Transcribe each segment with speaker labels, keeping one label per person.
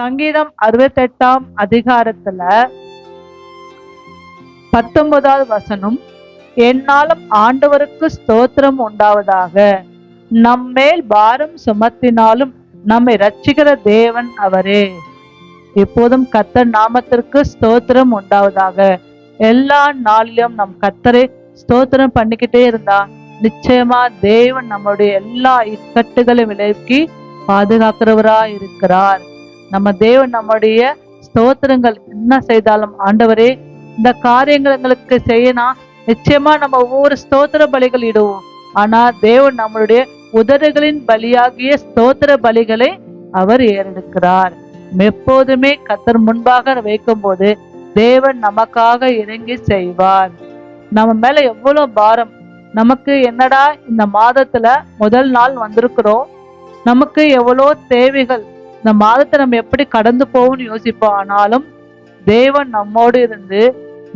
Speaker 1: சங்கீதம் அறுபத்தெட்டாம் அதிகாரத்துல பத்தொன்பதாவது வசனம் என்னாலும் ஆண்டவருக்கு ஸ்தோத்திரம் உண்டாவதாக. நம்மேல் பாரம் சுமத்தினாலும் நம்மை ரட்சிக்கிற தேவன் அவரே. எப்போதும் கத்தர் நாமத்திற்கு ஸ்தோத்திரம் உண்டாவதாக. எல்லா நாளிலும் நம் கத்தரை ஸ்தோத்திரம் பண்ணிக்கிட்டே இருந்தா நிச்சயமா தேவன் நம்முடைய எல்லா இக்கட்டுகளை விலக்கி பாதுகாக்கிறவரா இருக்கிறார் நம்ம தேவன் நம்முடைய ஸ்தோத்திரங்கள் என்ன செய்தாலும் ஆண்டவரே இந்த காரியங்கள் எங்களுக்கு செய்யணும் நிச்சயமா நம்ம ஒவ்வொரு ஸ்தோத்திர பலிகள் இடுவோம். ஆனா தேவன் நம்மளுடைய உதடுகளின் பலியாகிய ஸ்தோத்திர பலிகளை அவர் ஏறெடுக்கிறார். எப்போதுமே கத்தர் முன்பாக வைக்கும் போது தேவன் நமக்காக இறங்கி செய்வார். நம்ம மேல எவ்வளவு பாரம். நமக்கு என்னடா இந்த மாதத்துல முதல் நாள் வந்திருக்கிறோம். நமக்கு எவ்வளோ தேவைகள். இந்த மாதத்தை நம்ம எப்படி கடந்து போகும்னு யோசிப்போம். ஆனாலும் தேவன் நம்மோடு இருந்து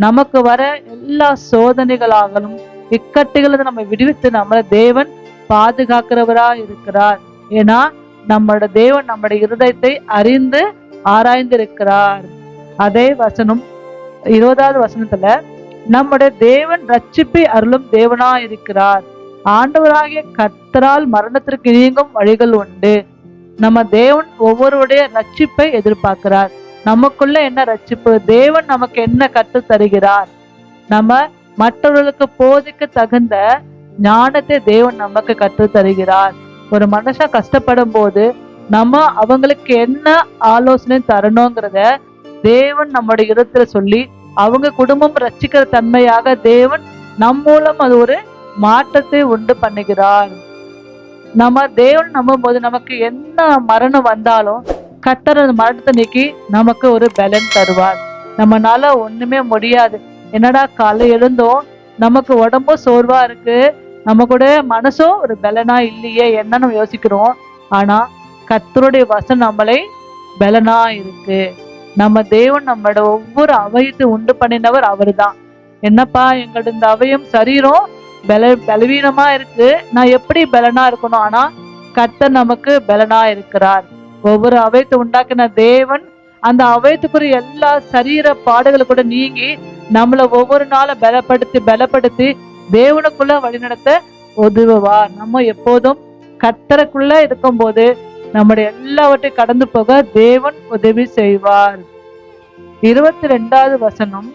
Speaker 1: நமக்கு வர எல்லா சோதனைகளாகலும் இக்கட்டுகளை நம்ம விடுவித்து நம்மளை தேவன் பாதுகாக்கிறவரா இருக்கிறார். ஏன்னா நம்மளோட தேவன் நம்முடைய இருதயத்தை அறிந்து ஆராய்ந்திருக்கிறார். அதே வசனம் இருபதாவது வசனத்துல நம்முடைய தேவன் ரட்சிப்பை அருளும் தேவனா இருக்கிறார் ஆண்டவராகிய கத்தரால் மரணத்திற்கு நீங்கும் வழிகள் உண்டு. நம்ம தேவன் ஒவ்வொருடைய ரட்சிப்பை எதிர்பார்க்கிறார். நமக்குள்ள என்ன ரட்சிப்பு? தேவன் நமக்கு என்ன கற்று தருகிறார்? நம்ம மற்றவர்களுக்கு போதிக்க தகுந்த ஞானத்தை தேவன் நமக்கு கற்று தருகிறார். ஒரு மனுஷன் கஷ்டப்படும் போது நம்ம அவங்களுக்கு என்ன ஆலோசனை தரணுங்கிறத தேவன் நம்முடைய இடத்துல சொல்லி அவங்க குடும்பம் ரட்சிக்கிற தன்மையாக தேவன் நம் மூலம் அது ஒரு மாற்றத்தை உண்டு பண்ணுகிறார். நம்ம தேவன் நம்பும் போது நமக்கு என்ன மரணம் வந்தாலும் கத்தர் அந்த மரணத்தை நீக்கி நமக்கு ஒரு பலன் தருவார். நம்மனால ஒண்ணுமே முடியாது. என்னடா காலை எழுந்தோம் நமக்கு உடம்பும் சோர்வா இருக்கு நம்ம கூட மனசும் ஒரு பலனா இல்லையே என்னன்னு யோசிக்கிறோம். ஆனா கத்தருடைய வசம் நம்மளை பலனா இருக்கு. நம்ம தேவன் நம்மளோட ஒவ்வொரு அவயத்தை உண்டு பண்ணினவர் அவர்தான். என்னப்பா எங்களோட இந்த அவயம் சரீரம் பல பலவீனமா இருக்கு. நான் எப்படி பலனா இருக்கணும்? ஆனா கர்த்தர் நமக்கு பலனா இருக்கிறார். ஒவ்வொரு அவயத்தை உண்டாக்கின தேவன் அந்த அவயத்துக்குரிய எல்லா சரீர பாடுகளை கூட நீங்கி நம்மளை ஒவ்வொரு நாளும் பலப்படுத்தி பலப்படுத்தி தேவனுக்குள்ள வழிநடத்த உதவுவார். நம்ம எப்போதும் கத்தருக்குள்ள இருக்கும்போது நம்முடைய எல்லாவற்றையும் கடந்து போக தேவன் உதவி செய்வார். இருபத்தி ரெண்டாவது வசனம்.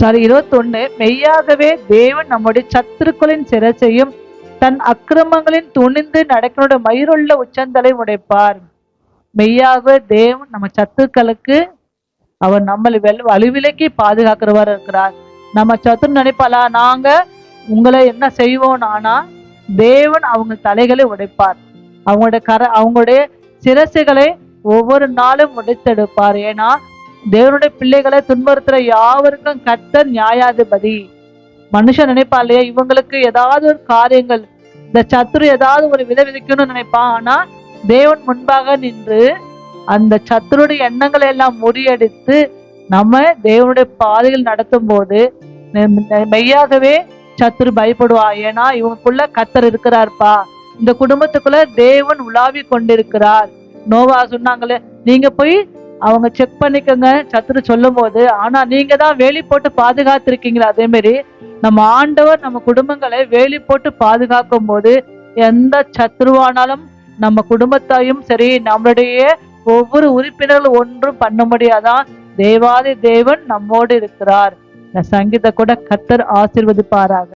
Speaker 1: சாரி இருபத்தொன்னு மெய்யாகவே தேவன் நம்முடைய சத்துருக்களின் சிரசையும் தன் அக்கிரமங்களின் துணிந்து நடக்கிற மயிருள்ள உச்சந்தலை உடைப்பார். மெய்யாக தேவன் நம்ம சத்துக்களுக்கு அவர் நம்மளை வெல் வலுவிலக்கி பாதுகாக்கிறவர் இருக்கிறார். நம்ம சத்துரு நினைப்பாளா? நாங்க உங்களை என்ன செய்வோம் ஆனா தேவன் அவங்க தலைகளை உடைப்பார். அவங்களுடைய கர அவங்களுடைய சிரசுகளை ஒவ்வொரு நாளும் உடைத்தெடுப்பார். ஏன்னா தேவனுடைய பிள்ளைகளை துன்புறுத்துற யாவருக்கும் கத்தர் நியாயாதிபதி. மனுஷன் நினைப்பா இல்லையா? இவங்களுக்கு ஏதாவது ஒரு காரியங்கள் இந்த சத்துரு ஏதாவது ஒரு விதை விதைக்கணும்னு நினைப்பான். ஆனா தேவன் முன்பாக நின்று அந்த சத்துருடைய எண்ணங்களை எல்லாம் முறியடித்து நம்ம தேவனுடைய பாதையில் நடத்தும் போது மெய்யாகவே சத்துரு பயப்படுவா? ஏன்னா இவங்களுக்குள்ள கத்தர் இருக்கிறார்ப்பா. இந்த குடும்பத்துக்குள்ள தேவன் உலாவி கொண்டிருக்கிறார். நோவா சொன்னாங்களே நீங்க போய் அவங்க செக் பண்ணிக்கோங்க. சத்துரு சொல்லும் போது ஆனா நீங்க தான் வேலி போட்டு பாதுகாத்திருக்கீங்களா? அதே மாதிரி நம்ம ஆண்டவர் நம்ம குடும்பங்களை வேலி போட்டு பாதுகாக்கும் போது எந்த சத்ருவானாலும் நம்ம குடும்பத்தையும் சரி நம்மளுடைய ஒவ்வொரு உறுப்பினர்களும் ஒன்றும் பண்ண முடியாதான் தேவாதி தேவன் நம்மோடு இருக்கிறார். இந்த சங்கீத கூட கத்தர் ஆசீர்வதிப்பாராக.